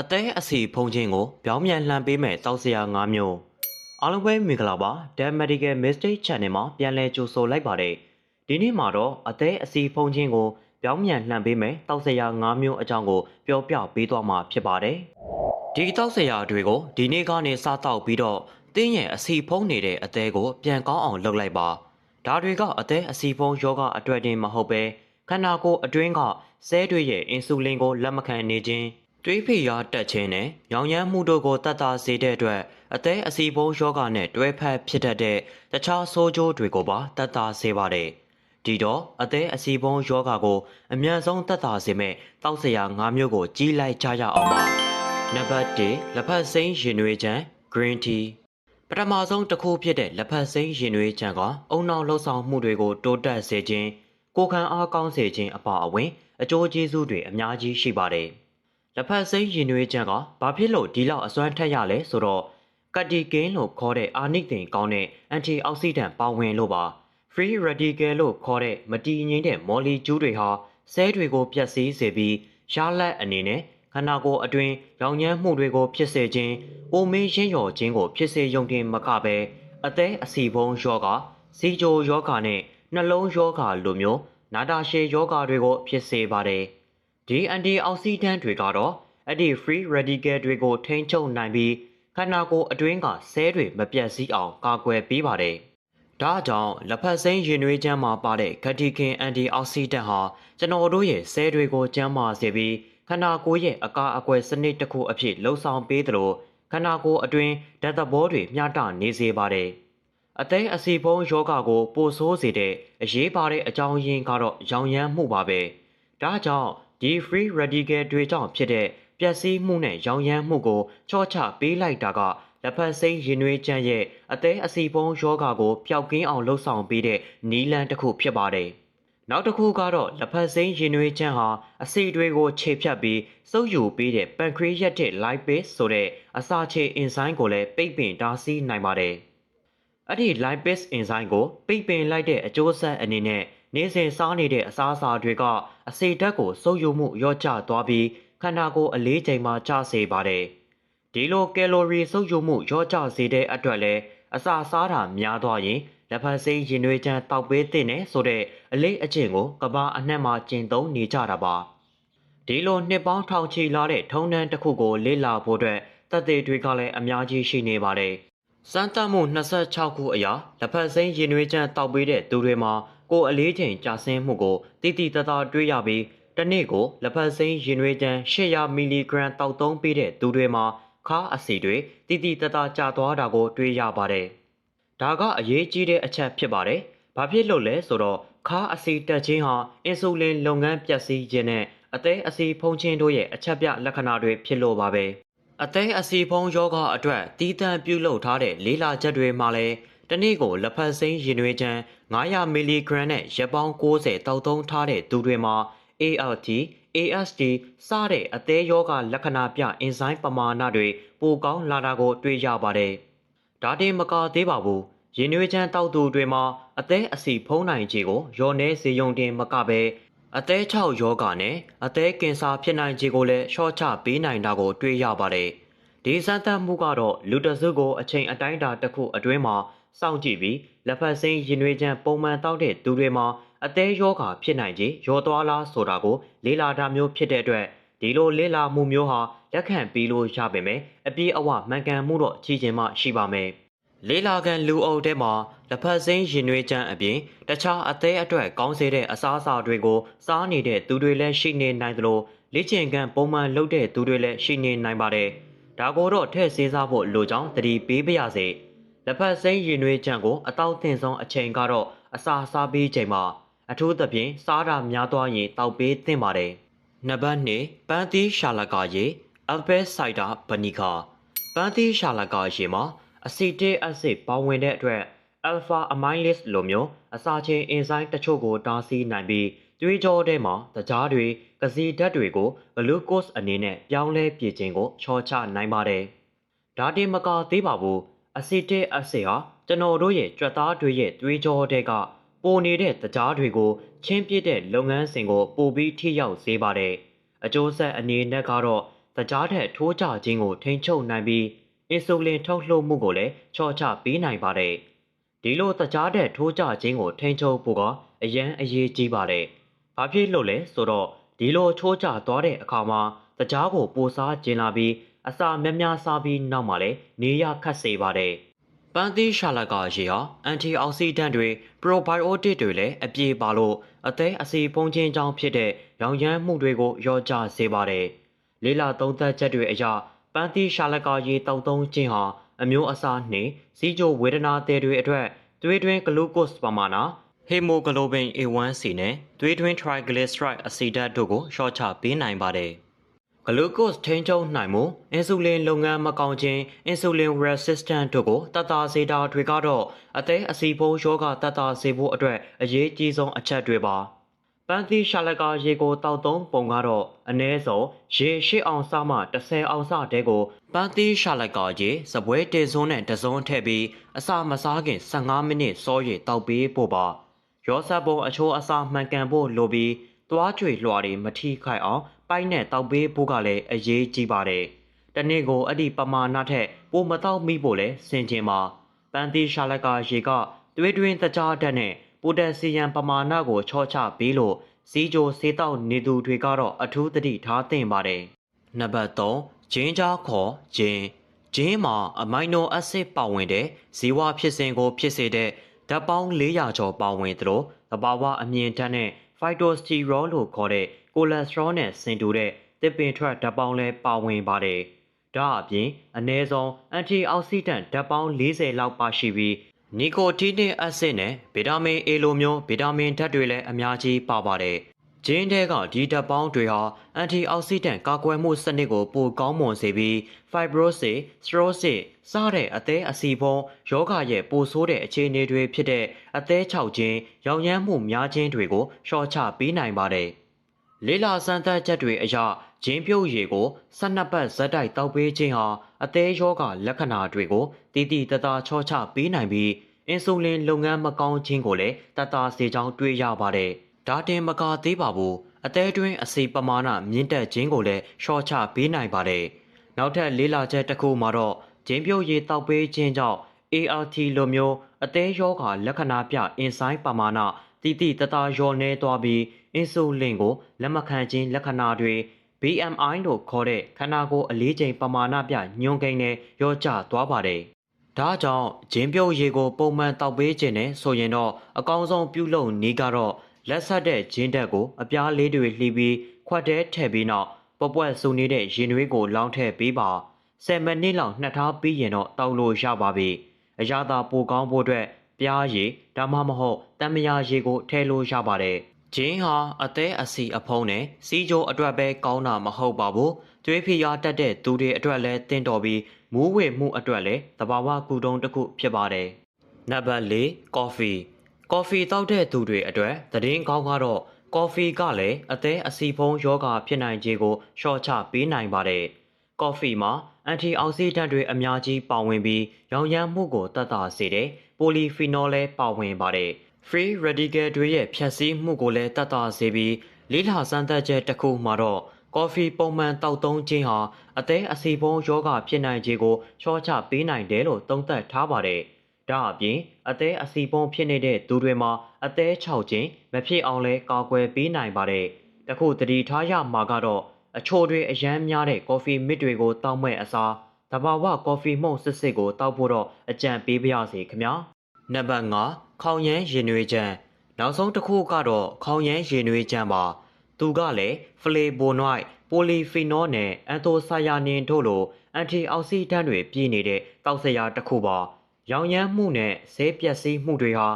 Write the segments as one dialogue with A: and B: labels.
A: အသေးအစီဖုံချင်းကိုပြောင်းပြန်လှန်ပေးမဲ့တောက်စရာ၅မျိုးအားလုံးပဲမင်္ဂလာပါ The Medical Mistake Channel မှာပြန်လည်ကြိုဆိုလိုက်ပါတယ်ဒီနေ့မှာတော့အသေးအစီဖုံချင်းကိုပြောင်းပြန်လှန်ပေးမဲ့တောက်စရာ၅မျိုးအကြောင်းကိုပြောပြပေးသွားမှာဖြစ်ပါတယ်ဒီတောက်စရာတွေကိုဒီနေ့ကနေစတောက်ပြီးတော့တင်းရဲ့အစီဖုံးနေတဲ့အသေးကိုပြန်ကောင်းအောင်လုပ်လိုက်ပါဒါတွေကအသေးအစီဖုံးယောဂအတွက်တင်မဟုတ်ပဲခန္ဓာကိုယ်အတွင်းကဆဲတွေရဲ့အင်ဆူလင်ကိုလက်မခံနေခြင်း တွေးဖိအားတက်ခြင်းနဲ့ရောင်ရမ်းမှုတို့ကိုတတ်တာစေတဲ့အတွက်အသေးအစီဖုံးယောဂနဲ့တွဲဖက်ဖြစ်တတ်တဲ့တခြားဆိုးကျိုးတွေကိုပါတတ်တာစေပါတယ်ဒီတော့အသေးအစီဖုံးယောဂကိုအမြန်ဆုံးတတ်တာစေမဲ့တောက်စရာ၅မျိုးကိုကြီးလိုက်ကြရအောင်ပါနံပါတ်1လက်ဖက်စိမ်းရင်နွေးချမ်း green tea ပထမဆုံးတစ်ခုဖြစ်တဲ့လက်ဖက်စိမ်းရင်နွေးချမ်းကအုံနောက်လှုပ်ဆောင်မှုတွေကိုတိုးတက်စေခြင်းကိုယ်ခံအားကောင်းစေခြင်းအပါအဝင် အကျိုးကျေးဇူးတွေအများကြီးရှိပါတယ်။ လက်ဖက်စိမ်းရင်နွေးချမ်းကဘာဖြစ်လို့ဒီလောက်အစွမ်းထက်ရလဲဆိုတော့ကတ်တီကင်းလို့ခေါ်တဲ့အာနိသင်ကောင်းတဲ့အန်တီအောက်ဆီဒန့်ပါဝင်လို့ပါ free radical လို့ခေါ်တဲ့မတည်ငြိမ်တဲ့မော်လီကျူးတွေဟာဆဲတွေကိုပျက်စီးစေပြီးရလက်အနေနဲ့ခန္ဓာကိုယ်အတွင်းရောင်ရမ်းမှုတွေကိုဖြစ်စေခြင်း၊အိုမင်းရင်းရော်ခြင်းကိုဖြစ်စေရုံတင်မကပဲအသက်အစီဖုံးယောဂါစီဂျိုယောဂါနဲ့နှလုံးယောဂါလိုမျိုးနာတာရှည်ယောဂါတွေကိုဖြစ်စေပါတယ်။ ဒီအန်တီအောက်ဆီဒန့်တွေကတော့အဲ့ဒီ free radical တွေကိုထိန်းချုပ်နိုင်ပြီးခန္ဓာကိုယ်အတွင်းကဆဲတွေမပြတ်စည်းအောင်ကာကွယ်ပေးပါတယ်။ဒါကြောင့်လက်ဖက်စိမ်းရင်နွေးချမ်းမှာပါတဲ့ဂတိခင်အန်တီအောက်ဆီဒန့်ဟာကျွန်တော်တို့ရဲ့ဆဲတွေကိုကျန်းမာစေပြီးခန္ဓာကိုယ်ရဲ့အကာအကွယ်စနစ်တစ်ခုအဖြစ်လှုံ့ဆော်ပေးသလိုခန္ဓာကိုယ်အတွင်းဓာတ်သဘောတွေမျှတနေစေပါတယ်။အသိအစီဖုံးယောဂကိုပိုဆိုးစေတဲ့အရေးပါတဲ့အကြောင်းရင်းကတော့ရောင်ရမ်းမှုပါပဲ။ဒါကြောင့် ဒီ free radical တွေကြောင့်ဖြစ်တဲ့ပျက်စီးမှုနဲ့ရောင်ရမ်းမှုကိုချော့ချပေးလိုက်တာကလက်ဖက်စိမ်းရင်နွေးချမ်းရဲ့အသေးအစီဖုံးယောဂကိုပျောက်ကင်းအောင်လှုပ်ဆောင်ပေးတဲ့နီလန်တစ်ခုဖြစ်ပါတယ်။နောက်တစ်ခုကတော့လက်ဖက်စိမ်းရင်နွေးချမ်းဟာအဆီတွေကိုခြေဖြတ်ပြီးစုပ်ယူပေးတဲ့ pancreatic lipase ဆိုတဲ့အစာချေအင်ဇိုင်းကိုလည်းပိတ်ပင်တားဆီးနိုင်ပါတယ်။အဲ့ဒီ lipase အင်ဇိုင်းကိုပိတ်ပင်လိုက်တဲ့အကျိုးဆက်အနေနဲ့ နေ့စဉ်စားနေတဲ့အစာအစာတွေကအဆီဓာတ်ကိုစုပ်ယူမှုလျော့ကျသွားပြီးခန္ဓာကိုယ်အလေးချိန်မှာကျစေပါတယ်။ဒီလိုကယ်လိုရီစုပ်ယူမှုလျော့ကျစေတဲ့အတွက်လည်းအစာစားတာများသွားရင်လက်ဖက်စိမ်းရင်နွေးချမ်းတောက်ပေးတဲ့နဲ့ဆိုတဲ့အလေးအကျင့်ကိုကဘာအနှံ့မှာကျင့်သုံးနေကြတာပါဒီလိုနှစ်ပေါင်းထောင်ချီလာတဲ့ထုံးတန်းတစ်ခုကိုလေ့လာဖို့အတွက်တပ်သေးတွေကလည်းအများကြီးရှိနေပါတယ်စမ်းသပ်မှု26ခုအရာလက်ဖက်စိမ်းရင်နွေးချမ်းတောက်ပေးတဲ့သူတွေမှာ ကိုယ်အလေးချိန်ကျဆင်းမှုကိုတိတိတသားတွေးရပြီးတစ်နေ့ကိုလက်ဖက်စိမ်းရင်နွေးချမ်း800မီလီဂရမ်တောက်သုံးပေးတဲ့သူတွေမှာခါအဆီတွေတိတိတသားကျသွားတာကိုတွေးရပါတယ်။ဒါကအရေးကြီးတဲ့အချက်ဖြစ်ပါတယ်။ဘာဖြစ်လို့လဲဆိုတော့ခါအဆီတက်ခြင်းဟာအင်ဆူလင်လုပ်ငန်းပျက်စီးခြင်းနဲ့အသေးအစီဖုံးခြင်းတို့ရဲ့အချက်ပြလက္ခဏာတွေဖြစ်လို့ပါပဲ။အသေးအစီဖုံးယောဂအတွက်တီးတန့်ပြုလုပ်ထားတဲ့လေးလာချက်တွေမှာလည်း တနေ့ကိုလက်ဖက်စိမ်းရင်နွေးချမ်း900မီလီဂရမ်နဲ့ရက်ပေါင်း60တောက်သုံးထားတဲ့သူတွေမှာ ALT, AST စတဲ့အသေးယောဂလက္ခဏာပြအင်ဇိုင်းပမာဏတွေပိုကောင်းလာတာကို တွေ့ရပါတယ်။ဒါတင်မကသေးပါဘူး။ရင်နွေးချမ်းတောက်သူတွေမှာအသေးအစီဖုံးနိုင်ခြေကိုရော်နေစေယုံတင်မကပဲအသေးချောက်ယောဂနဲ့အသေးကင်ဆာဖြစ်နိုင်ခြေကိုလည်းရှော့ချပေးနိုင်တာကို တွေ့ရပါတယ်။ဒီစမ်းသပ်မှုကတော့လူတစုကိုအချိန်အတိုင်းအတာတစ်ခုအတွင်းမှာ စောင့်ကြည့်ပြီးလက်ဖက်စိမ်းရင်နွေးချမ်းပုံမှန်တောက်တဲ့သူတွေမှာအသေးယောဂဖြစ်နိုင်ခြေရောသွားလားဆိုတာကိုလေးလာတာမျိုးဖြစ်တဲ့အတွက်ဒီလိုလေးလာမှုမျိုးဟာလက်ခံပြီးလို့ရပါမယ်အပြည့်အဝမှန်ကန်မှုတော့ကြီးခြင်းမှရှိပါမယ်လေးလာကန်လူအုပ်ထဲမှာလက်ဖက်စိမ်းရင်နွေးချမ်းအပြင်တခြားအသေးအတွက်ကောင်းစေတဲ့အစားအစာတွေကိုစားနေတဲ့သူတွေလည်းရှိနေနိုင်သလိုလေ့ကျင့်ခန်းပုံမှန်လုပ်တဲ့သူတွေလည်းရှိနေနိုင်ပါတယ်ဒါကိုတော့ထည့်စေးစားဖို့လိုကြောင်းတတိပေးပါရစေ လက်ဖက်စိမ်းရင်နွေးချမ်းကိုအတောက်တင်ဆုံးအချိန်ကတော့အစာစားပေးချိန်မှာအထူးသဖြင့်စားတာများသွားရင်တောက်ပေးသင့်ပါတယ်နံပါတ်2ပန်းသီးရှာလကာရေအယ်ဘက်ဆိုက်တာဗနီကာပန်းသီးရှာလကာရေမှာအဆီတစ်အက်ဆစ်ပေါဝင်တဲ့အတွက် alpha amylase လိုမျိုးအစာချင်းအင်ဇိုင်းတချို့ကိုတားဆီးနိုင်ပြီးသွေးကြောထဲမှာတကြားတွေကစီဓာတ်တွေကိုဂလူးကို့စ်အနေနဲ့ပြောင်းလဲပြခြင်းကိုချောချနိုင်ပါတယ်။ဒါတင်မကသေးပါဘူး။ အဆီတစ်အက်ဆစ်ဟာကျွန်တော်တို့ရဲ့ကြွက်သားတွေရဲ့သွေးကြောတွေကပိုနေတဲ့တကြားတွေကိုချင်းပြစ်တဲ့လုပ်ငန်းစဉ်ကိုပိုပြီးထိရောက်စေပါတယ်။အကျိုးဆက်အနေနဲ့ကတော့တကြားထက်ထိုးကျခြင်းကိုထိန်းချုပ်နိုင်ပြီးအင်ဆူလင်ထုတ်လွှတ်မှုကိုလည်းချော့ချပေးနိုင်ပါတယ်။ဒီလိုတကြားထက်ထိုးကျခြင်းကိုထိန်းချုပ်ဖို့ကအရန်အရေးကြီးပါတယ်။ဘာဖြစ်လို့လဲဆိုတော့ဒီလိုချိုးကျသွားတဲ့အခါမှာတကြားကိုပိုစားကျင်လာပြီး အစာများများစားပြီးနောက်မှာလည်းနေရခတ်စေပါတယ်။ပန်းသီးရှာလကရေဟာအန်တီအောက်ဆီဒန့်တွေပရိုဘိုင်အိုတစ်တွေလည်းအပြည့်ပါလို့အသေးအစီဖုံးခြင်းကြောင့်ဖြစ်တဲ့ရောင်ရမ်းမှုတွေကိုရောကြစေပါတယ်။လေးလာသုံးသက်ချက်တွေအရပန်းသီးရှာလကရေတောက်သုံးခြင်းဟာအမျိုးအစားနှင့်စီးကျိုဝေဒနာတွေတွေအတွက်သွေးတွင်းဂလူကို့စ်ပမာဏဟီမိုဂလိုဘင် A1C နဲ့သွေးတွင်း triglyceride အဆီဓာတ်တို့ကိုလျှော့ချပေးနိုင်ပါတယ်။ ဂလူကို့စ်ထိန်းချုပ်နိုင်မှုအင်ဆူလင်လုပ်ငန်းမကောင်းခြင်းအင်ဆူလင် resistant တို့ကိုတတ်တာစေတာတွေကတော့အသေးအစီဖုံးရောဂါတတ်တာစေဖို့အတွက်အရေးကြီးဆုံးအချက်တွေပါပန်းသီးရှာလကာရေကိုတောက်သုံးပုံကတော့အ ਨੇ ဆုံးရေ၈အောင်စမှ30အောင်စတဲကိုပန်းသီးရှာလကာရေစပွဲတေစွန်းနဲ့တစုံထည့်ပြီးအစာမစားခင်15မိနစ်စောရေတောက်ပေးဖို့ပါရောစပ်ပုံအချိုးအစာမှန်ကန်ဖို့လိုပြီးသွားကြွေလွှာတွေမထိခိုက်အောင် ပိုက်နဲ့တောက်ပေးဖို့ကလည်းအရေးကြီးပါတယ်။တနေ့ကိုအဲ့ဒီပမာဏထက်ပိုမတောက်မိဖို့လဲစင်ကျင်ပါ။ပန်းသီးရှာလက်ကရေကသွေးတွင်းတကြားဓာတ်နဲ့ပိုတက်ဆီယမ်ပမာဏကိုချော့ချပြီးလို့စီးကြိုဆေးတောက်နေသူတွေကတော့အထူးသတိထားသင့်ပါတယ်။နံပါတ်3ဂျင်းကြားခေါ်ဂျင်းဂျင်းမှာအမိုင်နိုအက်ဆစ်ပါဝင်တဲ့ဇီဝဖြစ်စဉ်ကို ဖြစ်စေတဲ့ဓာတ်ပေါင်း400ကျော်ပါဝင်သလိုသဘာဝအမြင့်ဓာတ်နဲ့ phytosterol လို့ခေါ်တဲ့ကိုလက်စထရောနဲ့ဆင်တူတဲ့တစ်ပင်ထွက်ဓာတ်ပေါင်းလည်းပါဝင်ပါတယ်။ဒါအပြင်အ ਨੇ ဆုံးအန်တီအောက်ဆီဒန့်ဓာတ်ပေါင်း40လောက်ပါရှိပြီးနီကိုတီနစ်အက်ဆစ်နဲ့ဗီတာမင် A လိုမျိုးဗီတာမင်ဓာတ်တွေလည်းအများကြီးပါပါတယ်။ ဂျင်းတဲကဒီဓာတ်ပေါင်းတွေဟာအန်တီအောက်ဆီဒန့်ကာကွယ်မှုစနစ်ကိုပိုကောင်းမွန်စေပြီး fibrosis, cirrhosis စတဲ့အသေးအစီဖုံးယောဂရဲ့ပိုဆိုးတဲ့အခြေအနေတွေဖြစ်တဲ့အသေးချောက်ခြင်း၊ရောင်ရမ်းမှုများခြင်းတွေကိုလျှော့ချပေးနိုင်ပါတယ်။လေးလာစမ်းသပ်ချက်တွေအရဂျင်းပြုတ်ရည်ကို12ပတ်ဇက်တိုက်တောက်ပေးခြင်းဟာအသေးယောဂလက္ခဏာတွေကိုတည်တည်တသာချောချပေးနိုင်ပြီးအင်ဆူလင်လုပ်ငန်းမကောင်းခြင်းကိုလည်းတသာစေချောင်းတွေ့ရပါတယ်။ ဒါတင်မကသေးပါဘူး။အသေးတွင်းအစီပမာဏမြင့်တက်ခြင်းကိုလည်းလျှော့ချပေးနိုင်ပါတယ်။နောက်ထပ်လေးလာချက်တစ်ခုမှာတော့ဂျင်းပြုတ်ရည်တောက်ပေးခြင်းကြောင့် ART လိုမျိုးအသေးယောဂလက္ခဏာပြအင်ဆိုင်ပမာဏတည်တည်တသာလျော့နေသွားပြီးအင်ဆူလင်ကိုလက်မခံခြင်းလက္ခဏာတွေ BMI လို့ခေါ်တဲ့ခန္ဓာကိုယ်အလေးချိန်ပမာဏပြညွန်ကိန်းနဲ့ရောကျသွားပါတယ်။ဒါကြောင့်ဂျင်းပြုတ်ရေကိုပုံမှန်တောက်ပေးခြင်းနဲ့ဆိုရင်တော့အကောင်းဆုံးပြုလုပ်နည်းကတော့ လက်ဆက်တဲ့ဂျင်းတက်ကိုအပြားလေးတွေလှီးပြီးခွက်တဲထည့်ပြီးနောက်ပပွက်ဆူနေတဲ့ရင်နွေးကိုလောင်းထည့်ပေးပါ10မိနစ်လောက်နှစ်ထားပြီးရင်တော့တောက်လို့ရပါပြီ။အရသာပိုကောင်းဖို့အတွက်ပြားရည်ဒါမှမဟုတ်တံမယာရည်ကိုထည့်လို့ရပါတယ်။ဂျင်းဟာအသေးအစီအဖုံးနဲ့စီးကြိုးအတွက်ပဲကောင်းတာမဟုတ်ပါဘူး။သွေးဖိအားတက်တဲ့သူတွေအတွက်လည်းတင့်တော်ပြီးမူးဝေမှုအတွက်လည်းသဘာဝကူတုံးတစ်ခုဖြစ်ပါတယ်။နံပါတ်၄ကော်ဖီ ကော်ဖီတောက်တဲ့သူတွေအတွက်သတင်းကောင်းကတော့ကော်ဖီကလည်းအသေးအစီဖုံးယောဂဖြစ်နိုင်ခြေကိုရှော့ချပေးနိုင်ပါတယ်။ကော်ဖီမှာအန်တီအောက်ဆီဒန့်တွေအများကြီးပါဝင်ပြီးရောင်ရမ်းမှုကိုတတ်တာစေတဲ့ပိုလီဖီနော်လည်းပါဝင်ပါတယ်။ free radical တွေရဲ့ဖြတ်စည်းမှုကိုလည်းတတ်တာစေပြီးလေးလာစမ်းသပ်ချက်တစ်ခုမှာတော့ကော်ဖီပုံမှန်တောက်သုံးခြင်းဟာအသေးအစီဖုံးယောဂဖြစ်နိုင်ခြေကိုချောချပေးနိုင်တယ်လို့သုံးသပ်ထားပါတယ်။ ဒါအပြင်အသေးအစီဖုံးဖြစ်နေတဲ့သူတွေမှာအသေးချောက်ခြင်းမဖြစ်အောင်လဲကာကွယ်ပေးနိုင်ပါတယ်။တခုတတိထားရမှာကတော့အချိုတွေအရန်များတဲ့ကော်ဖီမစ်တွေကိုတောက်မဲ့အစားတဘာဝကော်ဖီမှုန့်စစ်စစ်ကိုတောက်ဖို့တော့အကြံပေးပါရစေခင်ဗျာ။နံပါတ်5ခေါင်ရမ်းရင်နွေးချမ်းနောက်ဆုံးတစ်ခုကတော့ခေါင်ရမ်းရင်နွေးချမ်းပါသူကလည်းဖလေဘိုနွိုက်ပိုလီဖီနောနဲ့အန်တိုဆာယာနင်တို့လိုအန်တီအောက်ဆီဒန့်တွေပြည့်နေတဲ့တောက်စရာတစ်ခုပါ ရောင်ရမ်းမှုနဲ့ဈေးပြက်စီးမှုတွေဟာ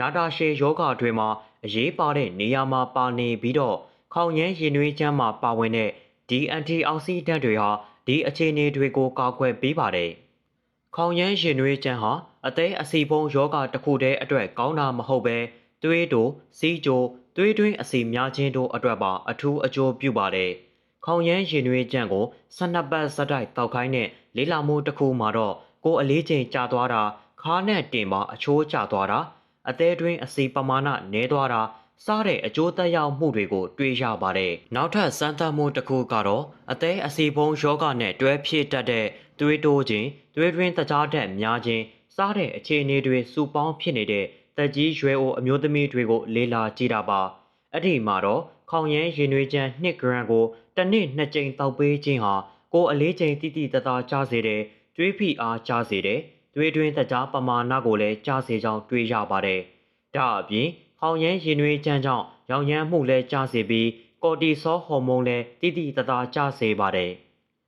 A: နာတာရှည်ယောဂတွေမှာအရေးပါတဲ့နေရာမှာပါနေပြီးတော့ခေါင်ရမ်းရင်နွေးချမ်းမှာပါဝင်တဲ့ဒီအန်တီအောက်ဆီဒန့်တွေဟာဒီအခြေအနေတွေကိုကာကွယ်ပေးပါတယ်ခေါင်ရမ်းရင်နွေးချမ်းဟာအသေးအစီဖုံးယောဂတစ်ခုတည်းအတွက်ကောင်းတာမဟုတ်ပဲသွေးတိုစီးကြိုသွေးတွင်းအစီများခြင်းတို့အတွက်ပါအထူးအကျိုးပြုပါတယ်။ခေါင်ရမ်းရင်နွေးကြံ့ကို12ပတ်စတိုက်တောက်ခိုင်းတဲ့လေးလာမှုတစ်ခုမှာတော့ ကိုယ်အလေးချိန်ကျသွားတာခါးနဲ့တင်ပါအချိုးကျသွားတာအသေးတွင်းအစီပမာဏနည်းသွားတာစားတဲ့အကျိုးသက်ရောက်မှုတွေကိုတွေ့ရပါတယ်။နောက်ထပ်စမ်းသပ်မှုတစ်ခုကတော့အသေးအစီဖုံးယောဂနဲ့တွဲဖြစ်တတ်တဲ့သွေးတိုးခြင်း၊သွေးတွင်းတကြားတက်များခြင်းစားတဲ့အခြေအနေတွေစုပေါင်းဖြစ်နေတဲ့တက်ကြီးရွယ်အိုအမျိုးသမီးတွေကိုလေ့လာကြည့်တာပါ။အဲ့ဒီမှာတော့ခေါင်ရမ်းရင်နွေးချမ်း2ဂရမ်ကိုတစ်နှစ်နှစ်ကြိမ်တောက်ပေးခြင်းဟာကိုယ်အလေးချိန်တိတိတသားကျစေတဲ့ သွေးဖိအားကျစေတဲ့သွေးတွင်းတကြားပမာဏကိုလည်းကျစေကြောင်းတွေ့ရပါတယ်။ဒါအပြင်ခေါင်ရမ်းရင်နွေးချမ်းကြောင့်ရောင်ရမ်းမှုလည်းကျစေပြီးကော်တီဆောဟော်မုန်းလည်းတိတိတသားကျစေပါတယ်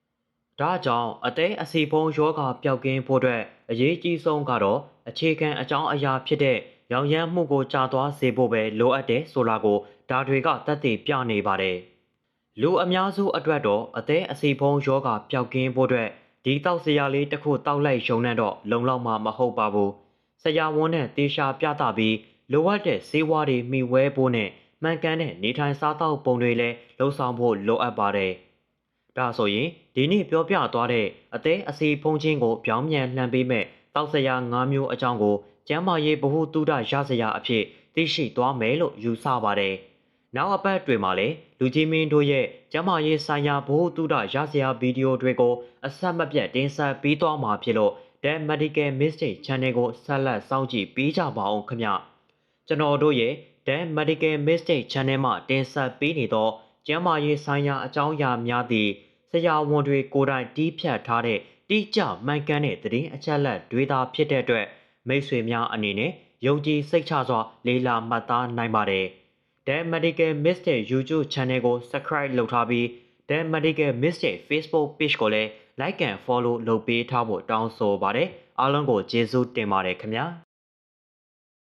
A: ။ဒါကြောင့်အသေးအစီဖုံးယောဂပျောက်ကင်းဖို့အတွက်အရေးကြီးဆုံးကတော့အခြေခံအကြောင်းအရာဖြစ်တဲ့ရောင်ရမ်းမှုကိုကြာသွားစေဖို့ပဲလိုအပ်တယ်ဆိုတာကိုဒါတွေကသက်သေပြနေပါတယ်။လူအများစုအတွက်တော့အသေးအစီဖုံးယောဂပျောက်ကင်းဖို့အတွက် ဒီတောက်စရာလေးတစ်ခုတောက်လိုက်ရုံနဲ့တော့လုံလောက်မှာမဟုတ်ပါဘူး။ဆရာဝန်နဲ့တေရှာပြသပြီးလိုအပ်တဲ့ဈေးဝါးတွေမိဝဲဖို့နဲ့မှန်ကန်တဲ့နေထိုင်စားသောက်ပုံတွေလည်းလှုံ့ဆော်ဖို့လိုအပ်ပါတယ်။ဒါဆိုရင်ဒီနေ့ပြောပြသွားတဲ့အသေးအစီဖုံးချင်းကိုပြောင်းပြန်လှန်ပေးမဲ့တောက်စရာ၅မျိုးအကြောင်းကိုကျမ်းမာရေးဗဟုသုတရစရာအဖြစ်သိရှိသွားမယ်လို့ယူဆပါတယ်။ နောက်အပတ်တွေမှာလည်းလူကြီးမင်းတို့ရဲ့ကျမ်းမာရေးဆိုင်ရာဗဟုသုတရစရာဗီဒီယိုတွေကိုအဆက်မပြတ်တင်ဆက်ပေးသွားမှာဖြစ်လို့ The Medical Mistake Channel ကိုဆက်လက်စောင့်ကြည့်ပေးကြပါအောင်ခင်ဗျ။ကျွန်တော်တို့ရဲ့ The Medical Mistake Channel မှာတင်ဆက်ပေးနေသောကျမ်းမာရေးဆိုင်ရာအကြောင်းအရာများသည့်ဆရာဝန်တွေကိုယ်တိုင်တီးဖြတ်ထားတဲ့တိကျမှန်ကန်တဲ့သတင်းအချက်အလက်တွေသာဖြစ်တဲ့အတွက်မိတ်ဆွေများအနေနဲ့ယုံကြည်စိတ်ချစွာ လေးလာမှတ်သားနိုင်ပါတယ်။ The Medical Mistake YouTube Channel ကို Subscribe လုပ်ထားပြီး The Medical Mistake Facebook Page ကိုလည်း Like and Follow လုပ်ပေးထားဖို့တောင်းဆိုပါတယ်။အားလုံးကိုကျေးဇူးတင်ပါတယ်ခင်ဗျာ။